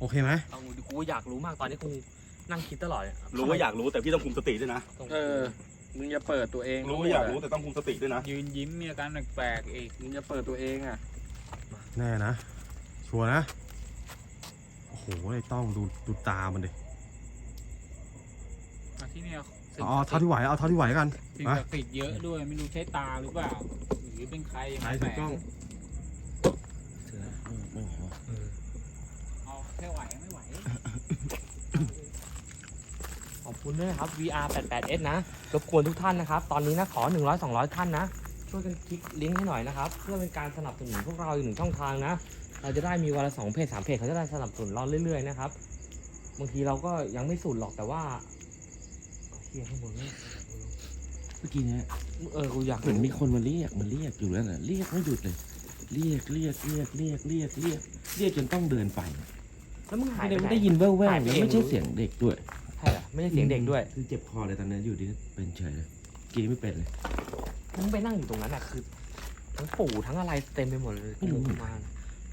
โอเคไหมเอาดิกูอยากรู้มากตอนนี้กูนั่งคิดตลอดเนี่ยรู้ว่าอยากรู้แต่พี่ต้องคุมสติด้วยนะ ตรงเออ มึงจะเปิดตัวเองรู้ว่าอยากรู้แต่ต้องคุมสติด้วยนะ ยืนยิ้มมีอาการแปลกๆอีกมึงจะเปิดตัวเองอะ แน่นะ ชัวร์นะ โอ้โหไอ้ต้องดูดูตามันดิมาที่เนี่ยเอาเอาเท่าที่ไหวเอาเท่าที่ไหวกันสิ่งมาศักดิ์สิทธิ์เยอะด้วยไม่รู้ใช้ตาหรือเปล่า หรือเป็นใครไหนมาถืแฝอกล้องเอา แค่ไหวไม่ไหว ขอบคุณด้วยนะครับ VR 88S นะ รบกวนทุกท่านนะครับ ตอนนี้นะขอ 100 200 ท่านนะ ช่วยกันคลิกลิงก์ให้หน่อยนะครับ เพื่อเป็นการสนับสนุนพวกเราอีกหนึ่งช่องทางนะ เราจะได้มีวันละสองเพจสามเพจเขาจะได้สนับสนุนเราเรื่อยๆนะครับ บางทีเราก็ยังไม่สุดหรอกแต่ว่าเฮียข้างบนนี่เมื่อกี้เนี้ยเออกูอยากเหมือนมีคนมาเรียกมันเรียกอยู่แล้วน่ะเรียกไม่หยุดเลย เรียกเรียกเรียกเรียกเรียกเรียกเรียกจนต้องเดินไป แล้วมึงหายไม่ไปได้ไหน ได้ยินแว่วหายๆไปแล้วเอง ไม่ใช่เสียงเด็กด้วย ใช่เหรอไม่ใช่เสียงเด็กด้วยคือเจ็บคอเลยตอนนี้อยู่ดีเป็นเฉยเลยกินไม่เป็นเลย มึงไปนั่งอยู่ตรงนั้นอะคือทั้งปู่ทั้งอะไรเต็มไปหมดเลยไม่รู้ ลุกมา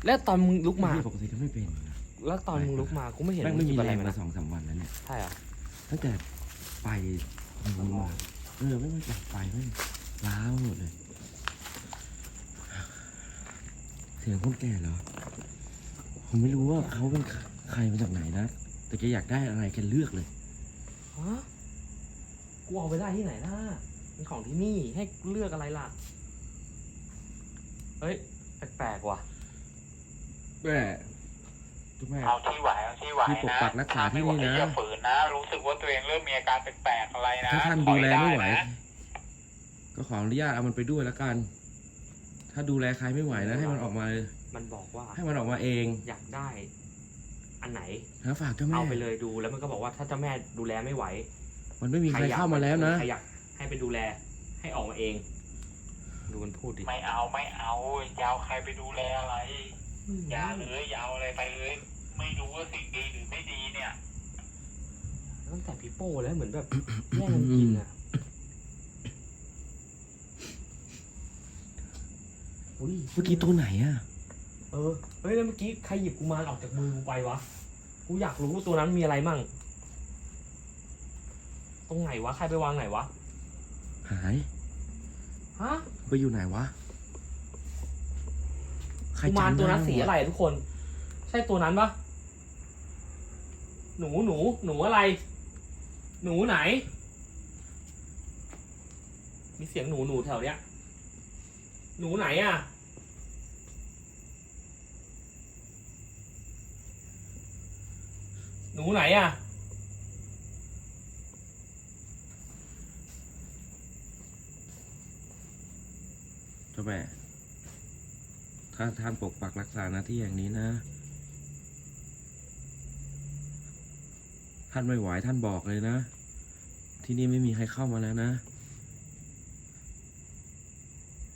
แล้วตอนมึงลุกมา ปกติก็ไม่เป็นนะแล้วตอนมึงลุกมากูไม่เห็นแม่งไม่มีหยิบแรงมามานะสองสามวันแล้วเนี่ยใช่เหรอตั้งแต่ไปมึงมาเออไม่ไม่อยากไปไม่งล้าวหมดเลย เสียงคนแก่เหรอ ผมไม่รู้ว่าเขาเป็นใคร มาจากไหนนะ แต่แกอยากได้อะไรแกเลือกเลย ฮะกูเอาไปได้ที่ไหนล่ะเป็นของที่นี่ให้เลือกอะไรล่ะ เฮ้ย แปลกๆว่ะ แม่ทุกแม่ เอาที่ไหวเอาที่ไหวพี่ปกนะปักรักษาที่นี่นะ ถ้าไม่ไหวอย่าฝืนนะ รู้สึกว่าตัวเองเริ่มมีอาการแปลกๆอะไรนะถ้าท่านถดูอยแลไม่ไหวด้นะก็ขออนุญาตเอามันไปด้วยแล้วกัน ถ้าดูแลใครไม่ไหวนะให้มันออกมาเลยมันบอกว่าให้มันออกมาเอง อยากได้ อันไหนนะฝากเจ้าแม่เอาไปเลยดูแล้วมันก็บอกว่าถ้าเจ้าแม่ดูแลไม่ไหว มันไม่มีใครอยกเข้ามาแล้วนะใครอยากให้ไปดูแลให้ออกมาเอง ดูมันพูดดิไม่เอาไม่เอาอยาวใครไปดูแลอะไรอย่าเลยอยาวอะไรไปเลย ไม่รู้ว่าสิ่งดีหรือไม่ดีเนี่ยตั้งแต่พี่โป้แล้วเหมือนแบบแย่งกันกินอะอุ้ยเมื่อกี้ตัวไหนอะเออ เฮ้ย แล้วเมื่อกี้ใครหยิบกุมารออกจากมือกูไปวะ กูอยากรู้ว่าตัวนั้นมีอะไรมั่ง ตรงไหนวะ ใครไปวางไหนวะ หาย ฮะไปอยู่ไหนวะใครกุมารจำตัวนั้นด้สีอะไรอะทุกคน ใช่ตัวนั้นปะหนูหนูหนูอะไร หนูไหน มีเสียงหนูหนูแถวเนี้ย หนูไหนอะ หนูไหนอะเจ้าแม่ถ้าท่านปกปักรักษาหน้าที่อย่างนี้นะ ท่านไม่ไหวท่านบอกเลยนะ ที่นี่ไม่มีใครเข้ามาแล้วนะ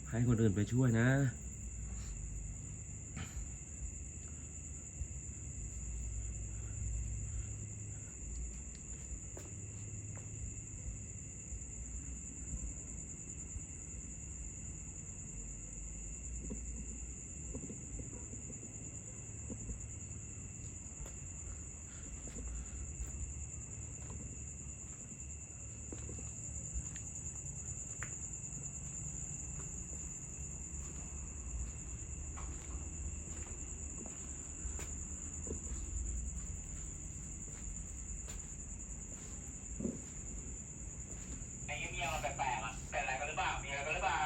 ให้คนอื่นไปช่วยนะ ไอ้เงี้ยๆมันแปลกๆอะเป็นอะไรกันหรือเปล่า มีอะไรกันหรือเปล่า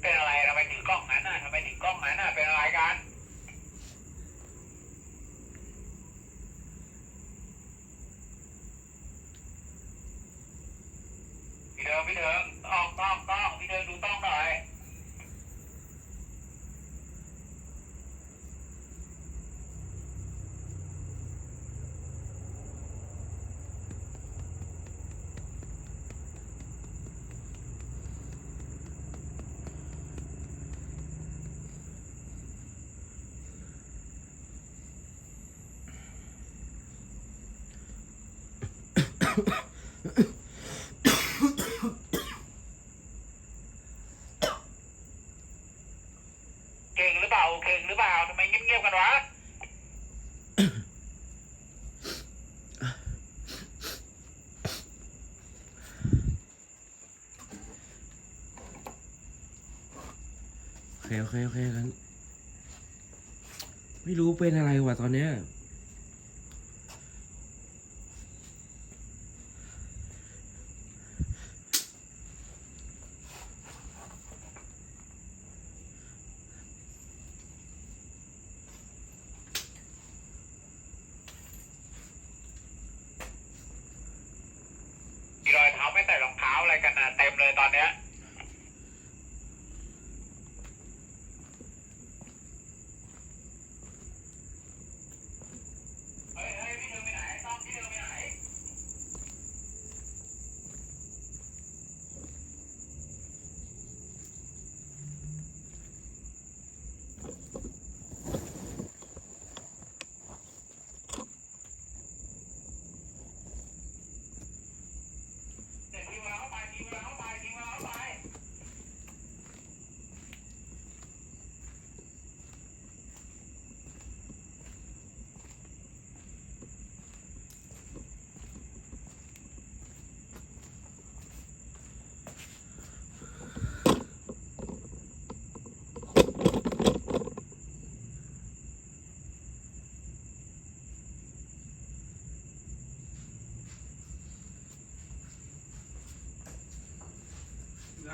เป็นอะไรทำไมถึงกล้องนั้นน่ะทำไมถึงกล้องนั้นน่ะ เป็นอะไรกัน พี่ เดิมพี่เดิมต้องต้องต้องพี่เดิมดูต้อง เก่งหรือเปล่าทำไมเงียบๆกันวะโอเคโอเคโอเคกันไม่รู้เป็นอะไรวะตอนเนี้ย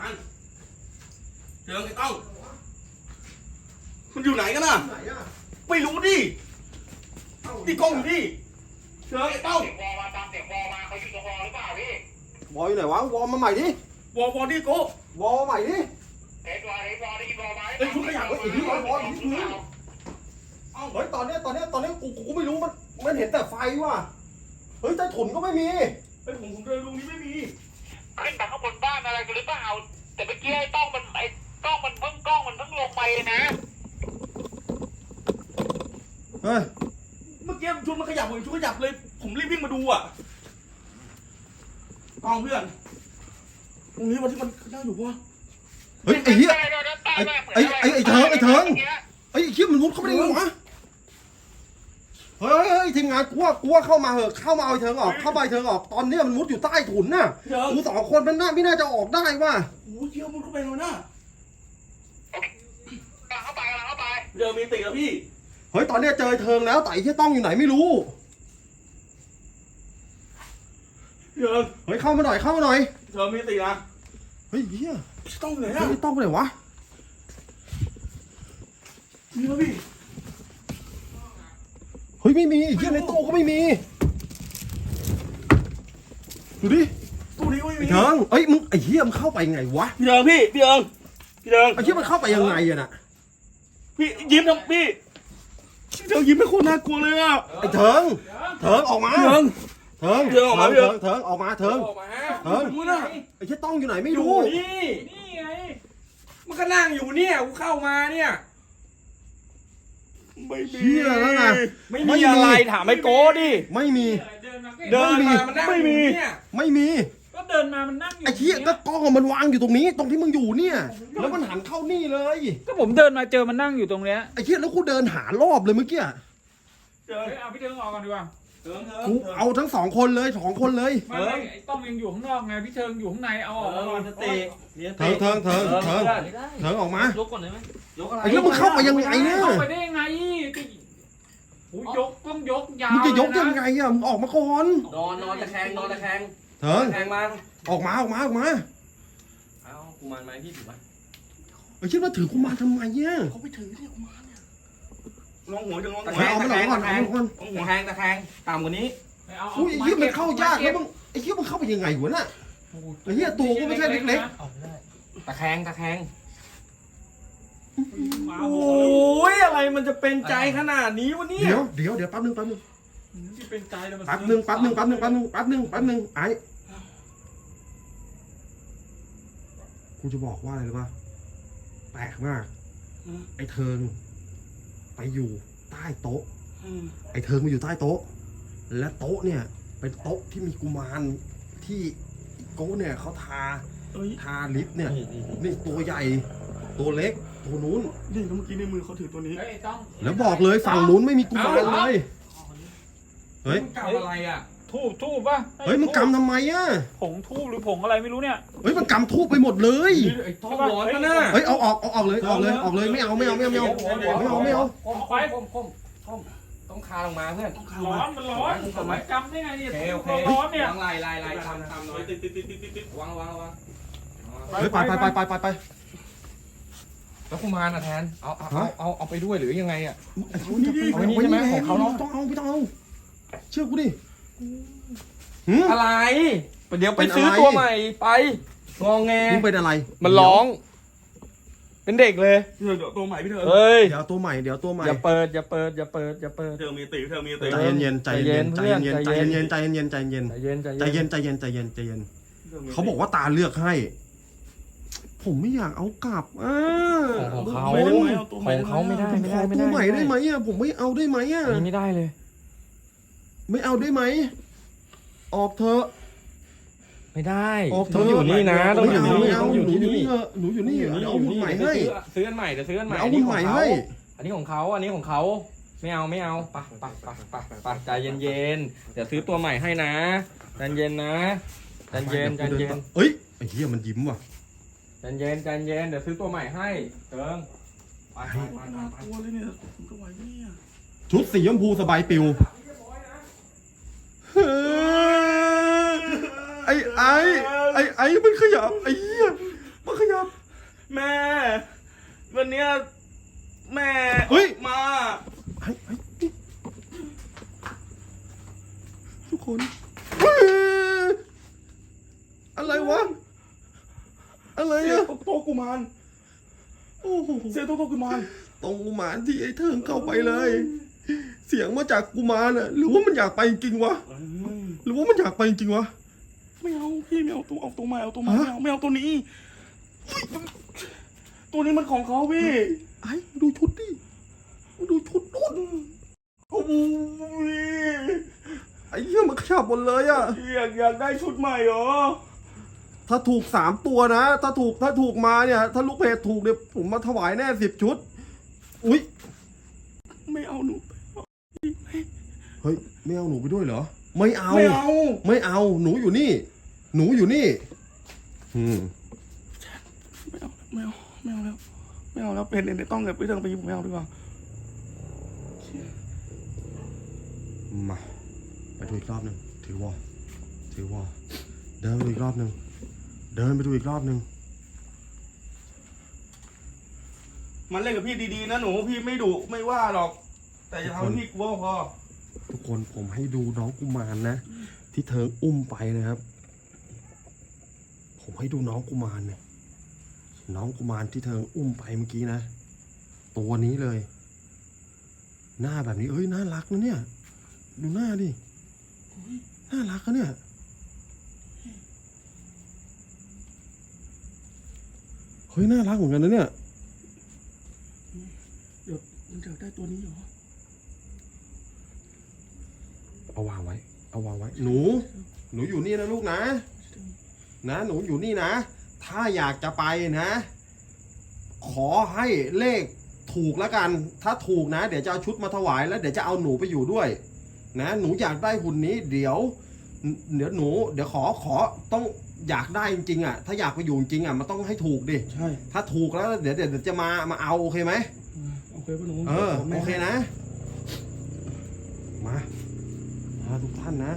านเจอไอ้ต้อง มันอยู่ไหนกันน่ะ ไหนอะไม่รู้ดิที่กล้องอยู่นี่เจอไอ้ต้องเสียงวอลมาตามเสียงวอลมาเขาอยู่ตรงวอลหรือเปล่าพี่วอลอยู่ไหนวะวอลมาใหม่ดิวอลวอลนี่โก้วอลมาใหม่ดิเอ็ดวอลเอ็ดวอลได้ยินวอลไหมเอ้ยคุณขยับไว้อีกนิดวอลวอลอีกนิดนึงเฮ้ยตอนเนี้ยตอนเนี้ยตอนเนี้ยกูกูไม่รู้มันมันเห็นแต่ไฟว่ะเฮ้ยใต้ถุนก็ไม่มีไอ้ยผมผมเดินลุงนี้ไม่มี ขึ้นไปข้างบนบ้านอะไรกันหรือเปล่าแต่เมื่อกี้ไอ้ต้องมันไอ้กล้องมันเพิ่งกล้องมันเพิ่งลงไปนะเฮ้ยเมื่อกี้ชวนมันขยับผมชวนขยับเลย ผมรีบวิ่งมาดูอะกล้องเพื่อนตรงนี้วันที่มันนั่งอยู่วะเฮ้ยไอ้เหี้ยใต้ด้วยด้านใต้ด้วยไอ้ไอ้ไอ้เถิงไอ้เถิงมื่กี้ไอ้ยไอ้เหี้ยมันมุดเข้าไปได้ไงวะ เฮ้ยเฮ้ยเฮ้ยทีมงานกูว่ากูว่าเข้ามาเหอะเข้ามาเอาไอ้เถิงออกเข้ามาไอ้เถิงออกตอนเนี้ยมันมุดอยู่ใต้ถุนน่ะเดี๋ยวกูสองคนมันน่าไม่น่าจะออกได้ว่ะโอ้ยเยี่ยมมันเข้าไปเลยนะกำลังเข้าไปกำลังเข้าไปเดี๋ยวมีติแล้วพี่เฮ้ยตอนเนี้ยเจอไอ้เถิงแล้วแต่ไอ้เหี้ยต้องอยู่ไหนไม่รู้เดี๋ยวเฮ้ยเข้ามาหน่อยเข้ามาหน่อยเธอมีตินะเฮ้ยเหี้ยต้องไหนเฮ้ยอะไอ้ต้องไปไหนวะมีแล้วพี่ เฮ้ยไม่มีเหี้ยในตู้ก็ไม่มี ดูดิตู้นี้ก็ไม่ไอ้มีเถิงเอ้ยมึงไอ้เหี้ยมันเข้าไปไงวะพี่เดิงพี่พี่เดิงพี่เดิงไอ้เหี้ยมันเข้าไปยังไงอะน่ะพี่ยิ้มทำพี่พี่เดิงยิ้มไม่โคตรน่ากลัวเลยอะไอ้เถิงเถิงออกมาพี่เดิง เถิงเถิงออกมาพี่เถิเถิงงเถิงออกมาเถิงออกมาฮะเถิงมึงน่ะไอ้เหี้ยต้องอยู่ไหนไม่รู้นี่นี่ไงมันก็นั่งอยู่เนี่ยกูเข้ามาเนี่ย ไม่มีเหี้ยแล้วไงไม่ไม่มีมีอะไรถามไอ้โก้ดิ ไม่มี เดินมาเดินมามันนั่งไม่อยู่มีเนี่ยไม่มี ก็เดินมามันนั่งอยู่ไอ้เหี้ยก็กล้องมันวางอยู่ตรงนี้ ตรงที่มึงอยู่เนี่ย แล้วมันหันเข้านี่เลย ก็ผมเดินมาเจอมันนั่งอยู่ตรงเนี้ยไอ้เหี้ยแล้วกูเดินหารอบเลยเมื่อกี้เดิงเฮ้ยเอาพี่เดินออกก่อนดีกว่า เดิงเดิงกูเอาทั้งสองคนเลยสองคนเลย ไม่ไม่ไอ้ต้อมยังอยู่ข้างนอกไงพี่เชิงอยู่ข้างในเอาออกมาก่อนเถิงเถิงเถิงเถิงไม่ได้เถิงออกมายกก่อนได้ไหมยกอะไรไอ้เหี้ยมึงเข้าไปยังไงเนี่ยเข้าไปได้ยังไงก็โอ้ยยกต้องยกยาวมึงจะยกเลยังนะไงอะมึงออกมาก่อนนอนนอนตะแคงนอนตะแคงเถิงตะแคงมาออกมาออกมาออกมาเอากูมันไหมพี่ถือไหมไอ้เหี้ยมาถือกูมาทำไมเนี่ยเขาไปถือที่ออกมาเนี่ย ลงหัวจะลงหัวเอามาหน่อยก่อนเอามาก่อนลงหัวแคงตะแคงต่ำกว่านี้ไม่เอาอุ้ยไอ้เหี้ยมันเข้ายากแล้วมึงไอ้เหี้ยมันเข้าไปยังไงวะน่ะไอ้เหี้ยตัวก็ไม่ใช่เล็กเอาไม่ได้ตะแคงตะแคงมาโอโอ้้ยอะไรมันจะเป็นใจขนาดนี้วะๆเนี่ยเดี๋ยวเดี๋ยวเดี๋ยวแป๊บนึงแป๊บนึงที่เป็นใจแล้วมันแป๊บนึงแป๊บนึงแป๊บนึงแป๊บนึงแป๊บนึงแป๊บนึงไอ้กูจะบอกว่าอะไรรู้ป่ะแปลกมากไอ้เทิง ไปอยู่ใต้โต๊ะไอ้เทิงมาอยู่ใต้โต๊ะ และโต๊ะเนี่ย เป็นโต๊ะที่มีกุมารที่โก้เนี่ยเขาทาเอ้ยทาลิปเนี่ยนี่ตัวใหญ่ตัวเล็กตัวนู้น นี่แล้วเมื่อกี้ในมือเขาถือตัวนี้ เฮ้ยต้องแล้วบอกเลยฝั่งนู้นไม่มีกุมารเลย เฮ้ย มึงกลับอะไรอะ ททูบทูบป่ะเฮ้ยมันกำทำไมอะผงทูบหรือผงอะไรไม่รู้เนี่ย เฮ้ยมันกำทูบไปหมดเลยไอ้ต้องร้อนนะน่ะเฮ้ยเอาออกเอาออกเลยออกเลยออกเลยไม่เอาไม่เอาไม่เอาไม่เอาไม่เอาไม่เอาก้มไปก้มก้มก้มต้องคาลงมาเพื่อนร้อนมันร้อนทำไมกำได้ไงเนี่ยโอเคโอเคร้อนเนี่ยวางลายลายลายทำทำหน่อยติดติดติดติดติดติดวางวางวางเฮ้ยไปไปไปไปไปไปแล้วกุมารอะแทนเอาเอาเอาเอาเอาไปด้วยหรือยังไงอะเอานี่ดิเอาไว้นี่ใช่ไหมของเขาเนอะต้องเอาไม่ต้องเอา เชื่อกูดิ หืมอะไรเดี๋ยวไปเป็นอะไรซื้อตัวใหม่ไปงองแงมึงเป็นอะไรมันร้อง เป็นเด็กเลย เดี๋ยวตัวใหม่พี่เธอเฮ้ย เดี๋ยวตัวใหม่เดี๋ยวตัวใหม่อย่าเปิดอย่าเปิดอย่าเปิดอย่าเปิด เธอมีตีเธอมีตีใจเย็นๆใจเย็นๆใจเย็นๆใจเย็นๆใจเย็นๆใจเย็นใจเย็นใจๆใจเย็นเย็นใจเย็นใจเย็นใจเย็นเขาบอกว่าตาเลือกให้ ผมไม่อยากเอากลับอ่าของของเขาโอ้ยของเขาไม่ได้ผมไม่ขได้อไม่ตัวได้ใหม่ได้ไหมอะผมไม่เอาได้ไหมอะอันนี้ไม่ได้เลย ไม่เอาได้ไหม ออกเถอะ ไม่ได้ออกเถต้ออะงอยู่นี่นะ ต้องไม่อยู่เอานี่ไม่เอาต้องหอยู่นูที่อยู่นี่นี่เถอะหนูอยู่นี่เดี๋ยวเอาหุ่นใหม่ให้ซื้ออันใหม่เดี๋ยวซื้ออันใหม่เอาหุ่นใหม่ให้ อันนี้ของเขาอันนี้ของเขาไม่เอาไม่เอาไปไปไปไปไปใจเย็นเย็นๆเดี๋ยวซื้อตัวใหม่ให้นะใจเย็นนะใจเย็นใจเย็นเอ้ยไอ้เหี้ยมันยิ้มว่ะ ใจเย็นใจเย็นเดี๋ยวซื้อตัวใหม่ให้เติงไปไปไปไป น่ากลัวเลยเนี่ยผมก็ไหวเนี่ยชุดสีชมพูสบายปิว ไอ้ไอ้ไอ้ไอ้มันขยับไอ้เหี้ยมันขยับ แม่ วันเนี้ยแม่เฮ้ยมา ไอ้ไอ้ทุกคนเฮ้ยอะไรวะ อะไรเสียอะโต๊ะกุมารโอ้โห เสียโต๊ะกุมาร ตรงกุมารที่ไอ้เทิงเข้าไปเลย เสียงมาจากกุมารอะหรือว่ามันอยากไปจริงๆวะหรือ ว่ามันอยากไปจริงๆวะไม่เอาพี่ไม่เอาตัวเอาตัวใหม่เอาตัวใหม่ฮะไม่เอาไม่เอาตัวนี้ตัวนี้มันของเขาพี่ไอ้ดูชุดดิดูชุดนู่นโอ้ยไอ้เหี้ยมันขยับหมดเลยอะพี่อยากอยากได้ชุดใหม่เหรอถ้าถูกสามตัวนะ ถ้าถูกถ้าถูกมาเนี่ย ถ้าลูกเพจถูกเนี่ยผมมาถวายแน่สิบชุด อุ้ยไม่เอาหนูเฮ้ย ไม่เอาหนูไปด้วยเหรอ ไม่เอา ไม่เอา ไม่เอา หนูอยู่นี่ หนูอยู่นี่ อืมไม่เอาไม่เอาไม่เอาแล้วไม่เอาแล้วเป็นเดี๋ยวต้องเกิดไปเรื่องไปยิบไม่เอาดีกว่ามา ไปดูอีกรอบหนึ่งถือวอถือวอเดินไปดูอีกรอบหนึ่งเดินไปดูอีกรอบหนึ่งมันเล่นกับพี่ดีๆนะหนูพี่ไม่ดุไม่ว่าหรอก แต่จะทำให้พี่กลัวพอ ทุกคนผมให้ดูน้องกุมารนะ ที่เธออุ้มไปนะครับ ผมให้ดูน้องกุมารเนี่ยน้องกุมารที่เธออุ้มไปเมื่อกี้นะ ตัวนี้เลย หน้าแบบนี้ เอ้ยน่ารักนะเนี่ย ดูหน้าดิน่ารักนะเนี่ยเฮ้ยน่ารักเหมือนกันนะเนี่ยเดี๋ยวมันจะได้ตัวนี้เหรอ เอาวางไว้ เอาวางไว้ หนู หนูอยู่นี่นะลูกนะ นะ หนูอยู่นี่นะ ถ้าอยากจะไปนะ ขอให้เลขถูกแล้วกัน ถ้าถูกนะ เดี๋ยวจะเอาชุดมาถวายแล้วเดี๋ยวจะเอาหนูไปอยู่ด้วย นะ หนูอยากได้หุ่นนี้ เดี๋ยว เดี๋ยวหนู เดี๋ยวขอ ขอ ต้องอยากได้จริงๆอะ ถ้าอยากไปอยู่จริงๆอะ มันต้องให้ถูกดิ ใช่ ถ้าถูกแล้วเดี๋ยวเดี๋ยวจะมา มาเอาโอเคไหม โอเคป่ะหนูเออแม่โอเคนะ มา มาทุกท่านนะ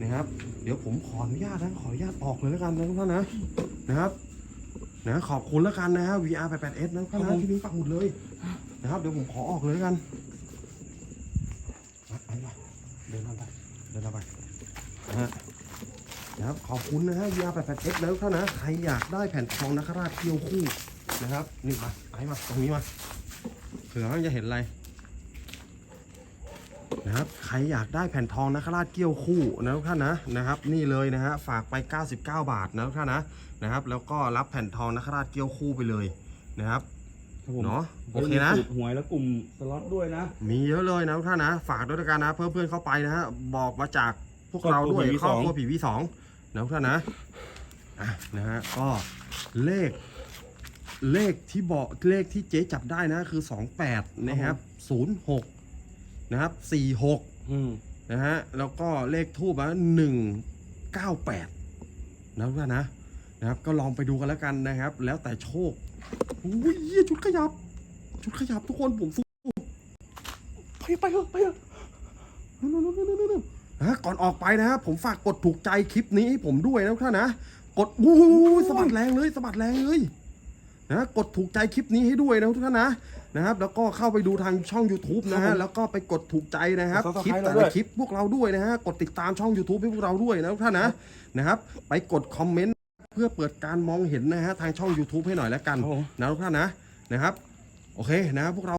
นะครับ เดี๋ยวผมขออนุญาตนะขออนุญาตออกเลยแล้วกันนะทุกท่านนะนะครับนะขอบคุณแล้วกันนะฮะ VR 88S นะทุกท่านนะที่นิ้งปักหมุดเลยนะครับเดี๋ยวผมขอออกเลยแล้วกันมาไปมาเดินทางไปเดินทางไปนะฮะนะครับขอบคุณนะฮะ VR 88S แล้วท่านนะใครอยากได้แผ่นทองนักราชเกี่ยวคู่นะครับนี่มาไอ้มาตรงนี้มาเผื่อว่าจะเห็นอะไร นะครับ ใครอยากได้แผ่นทองนักราชเกี้ยวคู่นะทุกท่านนะนะครับ นี่เลยนะฮะฝากไป 99 บาทนะทุกท่านนะนะครับ แล้วก็รับแผ่นทองนักราชเกี้ยวคู่ไปเลยนะครับครับผมเนาะโอเคนะสูตรหวยและกลุ่มสล็อตด้วยนะ มีเยอะเลยนะทุกท่านนะ ฝากด้วยแล้วกันนะเพื่อเพื่อนเข้าไปนะฮะบอกมาจากพวกเราด้วยครอบครัวผีครอบครัวผีวีสอง นะทุกท่านนะอะนะฮะก็เลข เลขที่บอกเลขที่เจ๊จับได้นะคือ 28 นะครับ 06 นะครับ46อืมนะฮะแล้วก็เลขทูบอะหนึ่งเก้าแปดนะทุกท่านนะนะครับ ก็ลองไปดูกันแล้วกันนะครับ แล้วแต่โชคอุ้ยเหี้ยชุดขยับ ชุดขยับทุกคนผมสู้ไปไปเถอะไปเถอะนู่นนู่นนู่นนู่นนู่นนะก่อนออกไปนะฮะผมฝากกดถูกใจคลิปนี้ให้ผมด้วยนะทุกท่านนะกดวู้สะบัดแรงเลยสะบัดแรงเลยนะกดถูกใจคลิปนี้ให้ด้วยนะทุกท่านนะ นะครับ แล้วก็เข้าไปดูทางช่อง YouTube นะฮะ แล้วก็ไปกดถูกใจนะครับ คลิปแต่ละคลิปพวกเราด้วยนะฮะ กดติดตามช่อง YouTube ให้พวกเราด้วยนะทุกท่านนะนะครับ ไปกดคอมเมนต์เพื่อเปิดการมองเห็นนะฮะทางช่อง YouTube ให้หน่อยแล้วกันนะทุกท่านนะนะครับ โอเคนะพวกเรา